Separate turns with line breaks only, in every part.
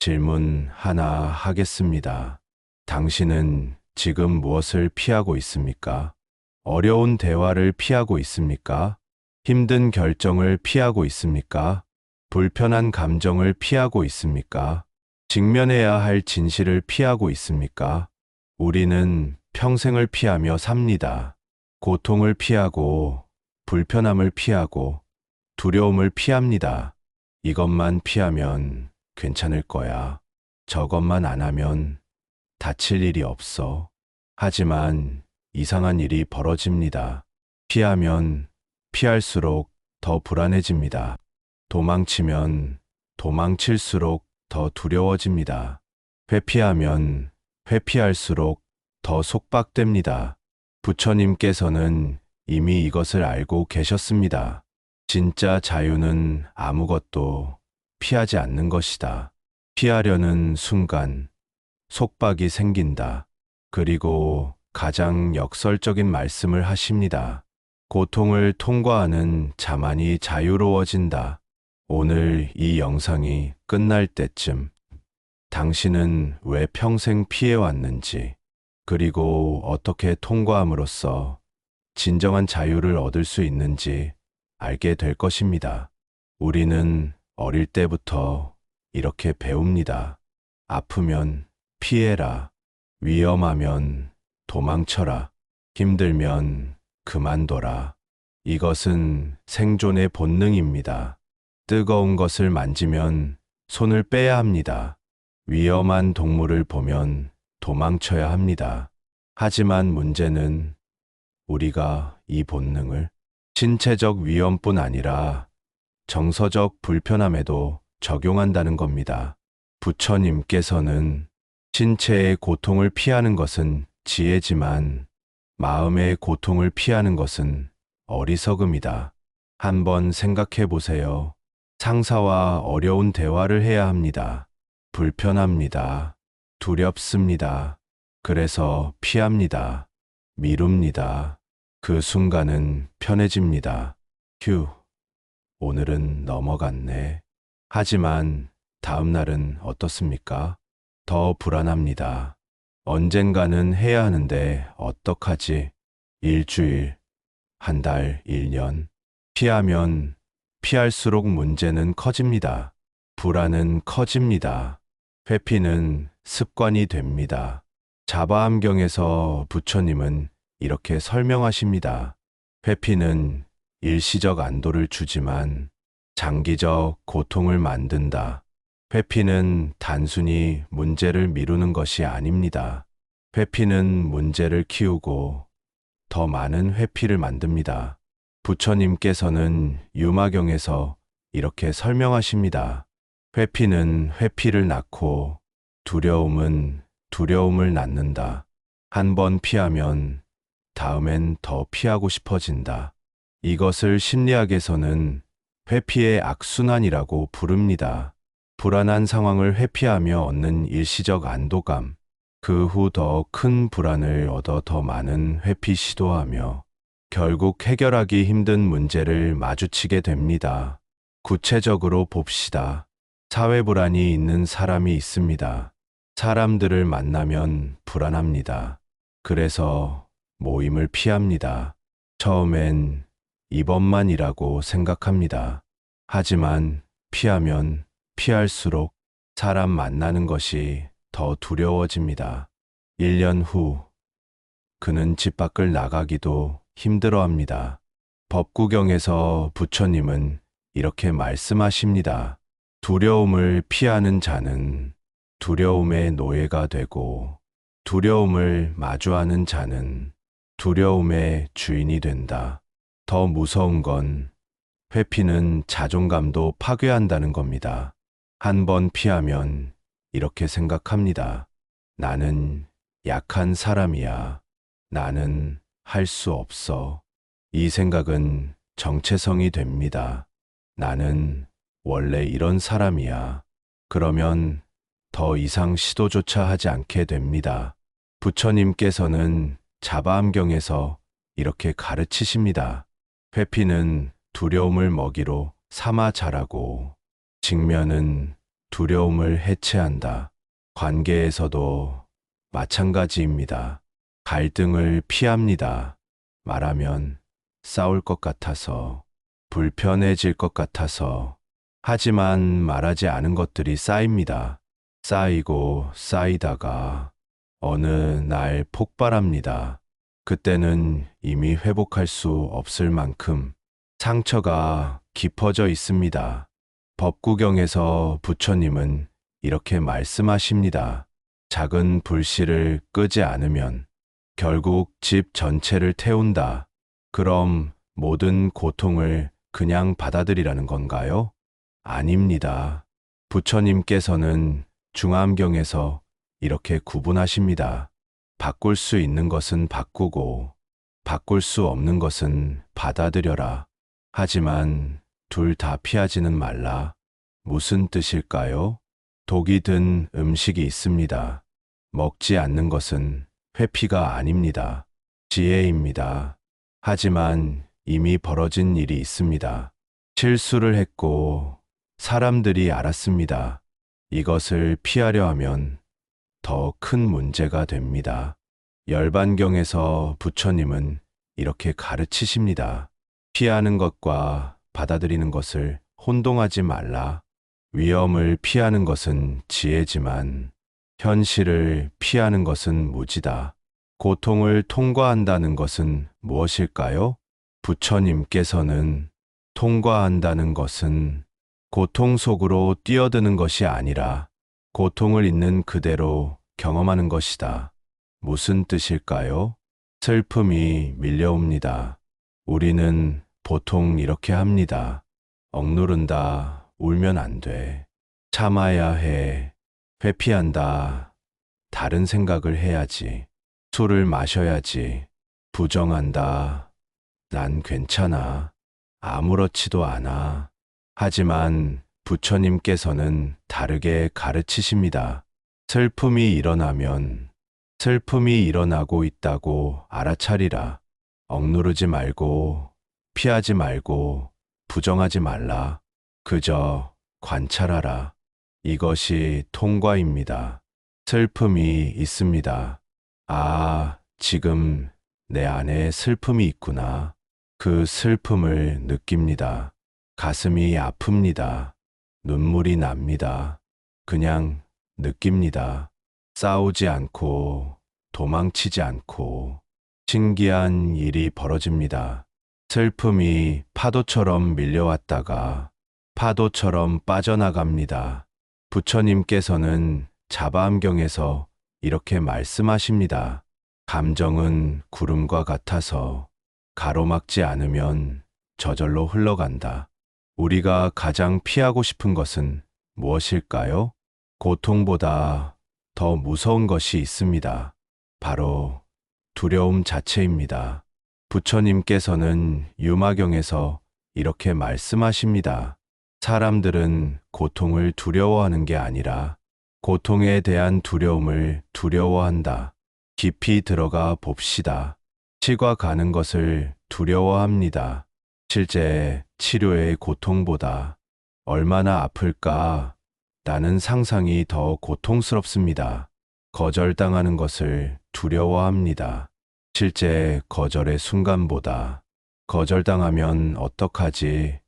질문 하나 하겠습니다. 당신은 지금 무엇을 피하고 있습니까? 어려운 대화를 피하고 있습니까? 힘든 결정을 피하고 있습니까? 불편한 감정을 피하고 있습니까? 직면해야 할 진실을 피하고 있습니까? 우리는 평생을 피하며 삽니다. 고통을 피하고, 불편함을 피하고, 두려움을 피합니다. 이것만 피하면 괜찮을 거야. 저것만 안 하면 다칠 일이 없어. 하지만 이상한 일이 벌어집니다. 피하면 피할수록 더 불안해집니다. 도망치면 도망칠수록 더 두려워집니다. 회피하면 회피할수록 더 속박됩니다. 부처님께서는 이미 이것을 알고 계셨습니다. 진짜 자유는 아무것도 피하지 않는 것이다. 피하려는 순간 속박이 생긴다. 그리고 가장 역설적인 말씀을 하십니다. 고통을 통과하는 자만이 자유로워진다. 오늘 이 영상이 끝날 때쯤 당신은 왜 평생 피해왔는지, 그리고 어떻게 통과함으로써 진정한 자유를 얻을 수 있는지 알게 될 것입니다. 우리는 어릴 때부터 이렇게 배웁니다. 아프면 피해라. 위험하면 도망쳐라. 힘들면 그만둬라. 이것은 생존의 본능입니다. 뜨거운 것을 만지면 손을 빼야 합니다. 위험한 동물을 보면 도망쳐야 합니다. 하지만 문제는 우리가 이 본능을 신체적 위험뿐 아니라 정서적 불편함에도 적용한다는 겁니다. 부처님께서는 신체의 고통을 피하는 것은 지혜지만 마음의 고통을 피하는 것은 어리석음이다. 한번 생각해 보세요. 상사와 어려운 대화를 해야 합니다. 불편합니다. 두렵습니다. 그래서 피합니다. 미룹니다. 그 순간은 편해집니다. 휴, 오늘은 넘어갔네. 하지만 다음 날은 어떻습니까? 더 불안합니다. 언젠가는 해야 하는데 어떡하지? 일주일, 한 달, 일년. 피하면 피할수록 문제는 커집니다. 불안은 커집니다. 회피는 습관이 됩니다. 자바암경에서 부처님은 이렇게 설명하십니다. 회피는 일시적 안도를 주지만 장기적 고통을 만든다. 회피는 단순히 문제를 미루는 것이 아닙니다. 회피는 문제를 키우고 더 많은 회피를 만듭니다. 부처님께서는 유마경에서 이렇게 설명하십니다. 회피는 회피를 낳고 두려움은 두려움을 낳는다. 한 번 피하면 다음엔 더 피하고 싶어진다. 이것을 심리학에서는 회피의 악순환이라고 부릅니다. 불안한 상황을 회피하며 얻는 일시적 안도감, 그 후 더 큰 불안을 얻어 더 많은 회피 시도하며 결국 해결하기 힘든 문제를 마주치게 됩니다. 구체적으로 봅시다. 사회 불안이 있는 사람이 있습니다. 사람들을 만나면 불안합니다. 그래서 모임을 피합니다. 처음엔 이번만이라고 생각합니다. 하지만 피하면 피할수록 사람 만나는 것이 더 두려워집니다. 1년 후, 그는 집 밖을 나가기도 힘들어 합니다. 법구경에서 부처님은 이렇게 말씀하십니다. 두려움을 피하는 자는 두려움의 노예가 되고 두려움을 마주하는 자는 두려움의 주인이 된다. 더 무서운 건 회피는 자존감도 파괴한다는 겁니다. 한 번 피하면 이렇게 생각합니다. 나는 약한 사람이야. 나는 할 수 없어. 이 생각은 정체성이 됩니다. 나는 원래 이런 사람이야. 그러면 더 이상 시도조차 하지 않게 됩니다. 부처님께서는 자바암경에서 이렇게 가르치십니다. 회피는 두려움을 먹이로 삼아 자라고 직면은 두려움을 해체한다. 관계에서도 마찬가지입니다. 갈등을 피합니다. 말하면 싸울 것 같아서, 불편해질 것 같아서, 하지만 말하지 않은 것들이 쌓입니다. 쌓이고 쌓이다가 어느 날 폭발합니다. 그때는 이미 회복할 수 없을 만큼 상처가 깊어져 있습니다. 법구경에서 부처님은 이렇게 말씀하십니다. 작은 불씨를 끄지 않으면 결국 집 전체를 태운다. 그럼 모든 고통을 그냥 받아들이라는 건가요? 아닙니다. 부처님께서는 중암경에서 이렇게 구분하십니다. 바꿀 수 있는 것은 바꾸고, 바꿀 수 없는 것은 받아들여라. 하지만 둘 다 피하지는 말라. 무슨 뜻일까요? 독이 든 음식이 있습니다. 먹지 않는 것은 회피가 아닙니다. 지혜입니다. 하지만 이미 벌어진 일이 있습니다. 실수를 했고 사람들이 알았습니다. 이것을 피하려 하면 더 큰 문제가 됩니다. 열반경에서 부처님은 이렇게 가르치십니다. 피하는 것과 받아들이는 것을 혼동하지 말라. 위험을 피하는 것은 지혜지만 현실을 피하는 것은 무지다. 고통을 통과한다는 것은 무엇일까요? 부처님께서는 통과한다는 것은 고통 속으로 뛰어드는 것이 아니라 고통을 있는 그대로 경험하는 것이다. 무슨 뜻일까요? 슬픔이 밀려옵니다. 우리는 보통 이렇게 합니다. 억누른다, 울면 안 돼. 참아야 해. 회피한다. 다른 생각을 해야지. 술을 마셔야지. 부정한다. 난 괜찮아. 아무렇지도 않아. 하지만 부처님께서는 다르게 가르치십니다. 슬픔이 일어나면 슬픔이 일어나고 있다고 알아차리라. 억누르지 말고 피하지 말고 부정하지 말라. 그저 관찰하라. 이것이 통과입니다. 슬픔이 있습니다. 아, 지금 내 안에 슬픔이 있구나. 그 슬픔을 느낍니다. 가슴이 아픕니다. 눈물이 납니다. 그냥 느낍니다. 싸우지 않고 도망치지 않고 신기한 일이 벌어집니다. 슬픔이 파도처럼 밀려왔다가 파도처럼 빠져나갑니다. 부처님께서는 자바암경에서 이렇게 말씀하십니다. 감정은 구름과 같아서 가로막지 않으면 저절로 흘러간다. 우리가 가장 피하고 싶은 것은 무엇일까요? 고통보다 더 무서운 것이 있습니다. 바로 두려움 자체입니다. 부처님께서는 유마경에서 이렇게 말씀하십니다. 사람들은 고통을 두려워하는 게 아니라 고통에 대한 두려움을 두려워한다. 깊이 들어가 봅시다. 치과 가는 것을 두려워합니다. 실제 치료의 고통보다 얼마나 아플까 라는 상상이 더 고통스럽습니다. 거절당하는 것을 두려워합니다. 실제 거절의 순간보다 거절당하면 어떡하지?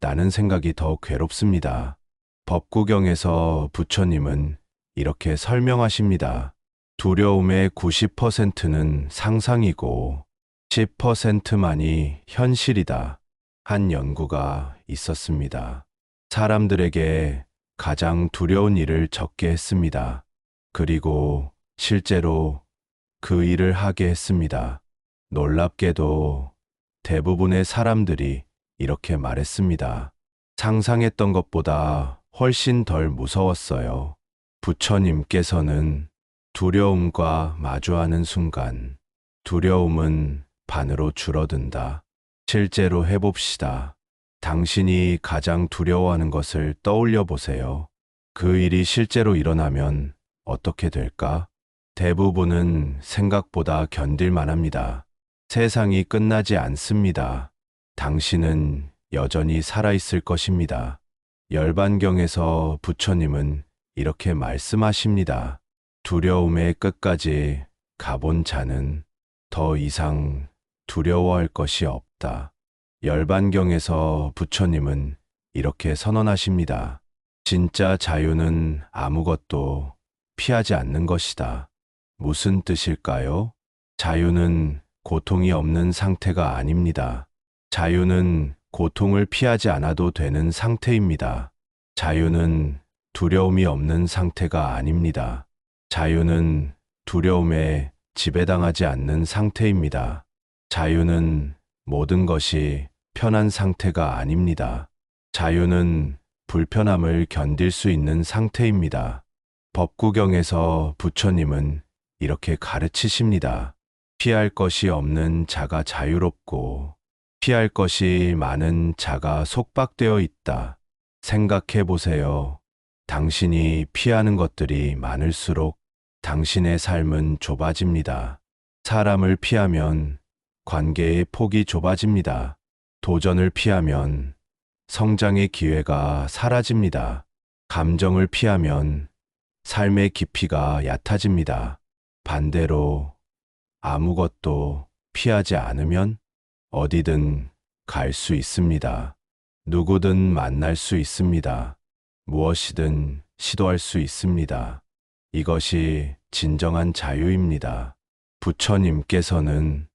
라는 생각이 더 괴롭습니다. 법구경에서 부처님은 이렇게 설명하십니다. 두려움의 90%는 상상이고 10%만이 현실이다. 한 연구가 있었습니다. 사람들에게 가장 두려운 일을 적게 했습니다. 그리고 실제로 그 일을 하게 했습니다. 놀랍게도 대부분의 사람들이 이렇게 말했습니다. 상상했던 것보다 훨씬 덜 무서웠어요. 부처님께서는 두려움과 마주하는 순간 두려움은 반으로 줄어든다. 실제로 해봅시다. 당신이 가장 두려워하는 것을 떠올려 보세요. 그 일이 실제로 일어나면 어떻게 될까? 대부분은 생각보다 견딜만 합니다. 세상이 끝나지 않습니다. 당신은 여전히 살아있을 것입니다. 열반경에서 부처님은 이렇게 말씀하십니다. 두려움의 끝까지 가본 자는 더 이상 두려워할 것이 없다. 열반경에서 부처님은 이렇게 선언하십니다. 진짜 자유는 아무것도 피하지 않는 것이다. 무슨 뜻일까요? 자유는 고통이 없는 상태가 아닙니다. 자유는 고통을 피하지 않아도 되는 상태입니다. 자유는 두려움이 없는 상태가 아닙니다. 자유는 두려움에 지배당하지 않는 상태입니다. 자유는 모든 것이 편한 상태가 아닙니다. 자유는 불편함을 견딜 수 있는 상태입니다. 법구경에서 부처님은 이렇게 가르치십니다. 피할 것이 없는 자가 자유롭고 피할 것이 많은 자가 속박되어 있다. 생각해 보세요. 당신이 피하는 것들이 많을수록 당신의 삶은 좁아집니다. 사람을 피하면 관계의 폭이 좁아집니다. 도전을 피하면 성장의 기회가 사라집니다. 감정을 피하면 삶의 깊이가 얕아집니다. 반대로 아무것도 피하지 않으면 어디든 갈 수 있습니다. 누구든 만날 수 있습니다. 무엇이든 시도할 수 있습니다. 이것이 진정한 자유입니다. 부처님께서는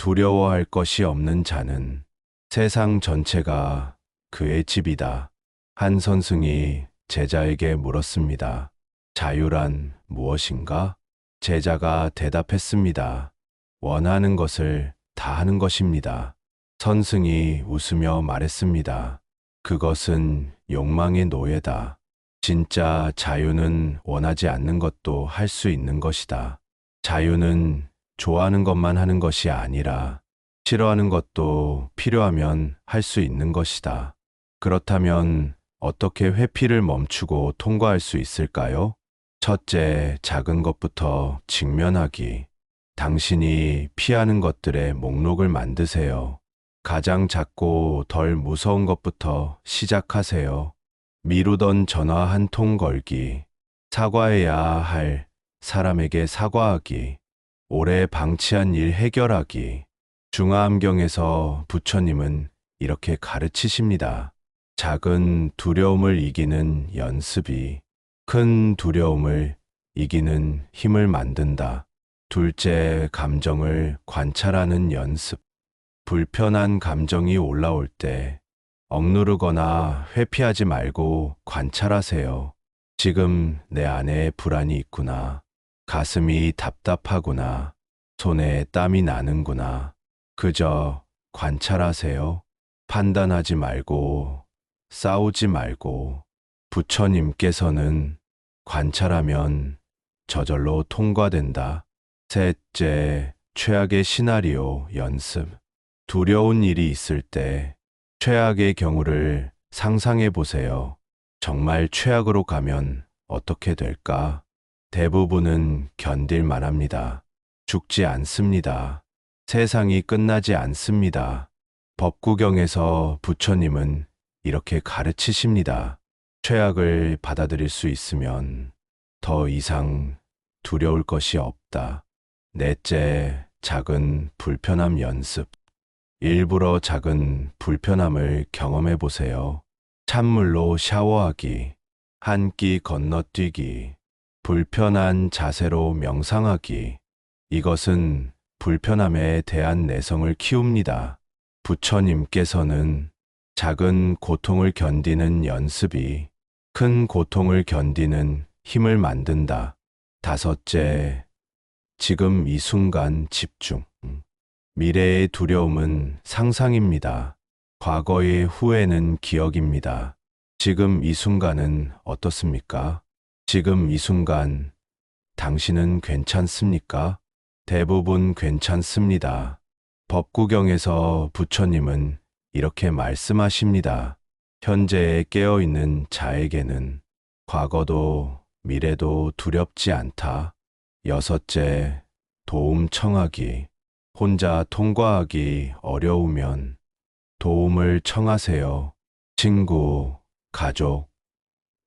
두려워할 것이 없는 자는 세상 전체가 그의 집이다. 한 선승이 제자에게 물었습니다. 자유란 무엇인가? 제자가 대답했습니다. 원하는 것을 다 하는 것입니다. 선승이 웃으며 말했습니다. 그것은 욕망의 노예다. 진짜 자유는 원하지 않는 것도 할 수 있는 것이다. 자유는 좋아하는 것만 하는 것이 아니라 싫어하는 것도 필요하면 할 수 있는 것이다. 그렇다면 어떻게 회피를 멈추고 통과할 수 있을까요? 첫째, 작은 것부터 직면하기. 당신이 피하는 것들의 목록을 만드세요. 가장 작고 덜 무서운 것부터 시작하세요. 미루던 전화 한 통 걸기. 사과해야 할 사람에게 사과하기. 오래 방치한 일 해결하기. 중화암경에서 부처님은 이렇게 가르치십니다. 작은 두려움을 이기는 연습이 큰 두려움을 이기는 힘을 만든다. 둘째, 감정을 관찰하는 연습. 불편한 감정이 올라올 때 억누르거나 회피하지 말고 관찰하세요. 지금 내 안에 불안이 있구나. 가슴이 답답하구나. 손에 땀이 나는구나. 그저 관찰하세요. 판단하지 말고 싸우지 말고 부처님께서는 관찰하면 저절로 통과된다. 셋째, 최악의 시나리오 연습. 두려운 일이 있을 때 최악의 경우를 상상해 보세요. 정말 최악으로 가면 어떻게 될까? 대부분은 견딜 만합니다. 죽지 않습니다. 세상이 끝나지 않습니다. 법구경에서 부처님은 이렇게 가르치십니다. 최악을 받아들일 수 있으면 더 이상 두려울 것이 없다. 넷째, 작은 불편함 연습. 일부러 작은 불편함을 경험해 보세요. 찬물로 샤워하기, 한 끼 건너뛰기, 불편한 자세로 명상하기. 이것은 불편함에 대한 내성을 키웁니다. 부처님께서는 작은 고통을 견디는 연습이 큰 고통을 견디는 힘을 만든다. 다섯째, 지금 이 순간 집중. 미래의 두려움은 상상입니다. 과거의 후회는 기억입니다. 지금 이 순간은 어떻습니까? 지금 이 순간 당신은 괜찮습니까? 대부분 괜찮습니다. 법구경에서 부처님은 이렇게 말씀하십니다. 현재에 깨어있는 자에게는 과거도 미래도 두렵지 않다. 여섯째, 도움 청하기. 혼자 통과하기 어려우면 도움을 청하세요. 친구, 가족,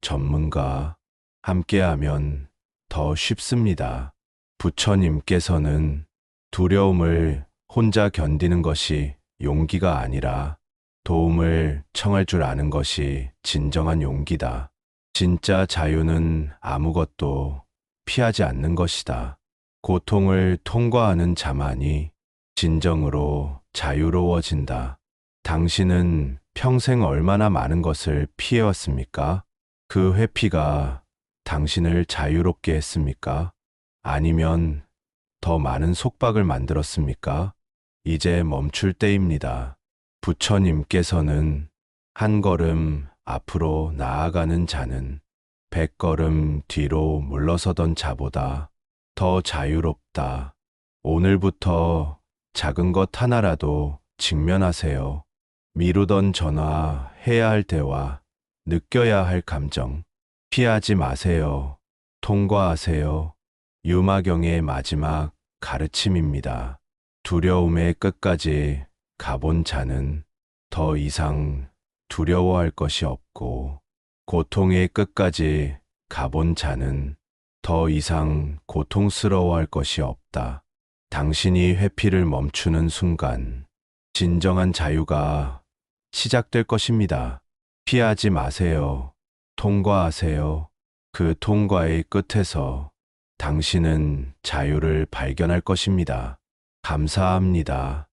전문가, 함께하면 더 쉽습니다. 부처님께서는 두려움을 혼자 견디는 것이 용기가 아니라 도움을 청할 줄 아는 것이 진정한 용기다. 진짜 자유는 아무것도 피하지 않는 것이다. 고통을 통과하는 자만이 진정으로 자유로워진다. 당신은 평생 얼마나 많은 것을 피해왔습니까? 그 회피가 당신을 자유롭게 했습니까? 아니면 더 많은 속박을 만들었습니까? 이제 멈출 때입니다. 부처님께서는 한 걸음 앞으로 나아가는 자는 백 걸음 뒤로 물러서던 자보다 더 자유롭다. 오늘부터 작은 것 하나라도 직면하세요. 미루던 전화, 해야 할 대화, 느껴야 할 감정, 피하지 마세요. 통과하세요. 유마경의 마지막 가르침입니다. 두려움의 끝까지 가본 자는 더 이상 두려워할 것이 없고, 고통의 끝까지 가본 자는 더 이상 고통스러워할 것이 없다. 당신이 회피를 멈추는 순간, 진정한 자유가 시작될 것입니다. 피하지 마세요. 통과하세요. 그 통과의 끝에서 당신은 자유를 발견할 것입니다. 감사합니다.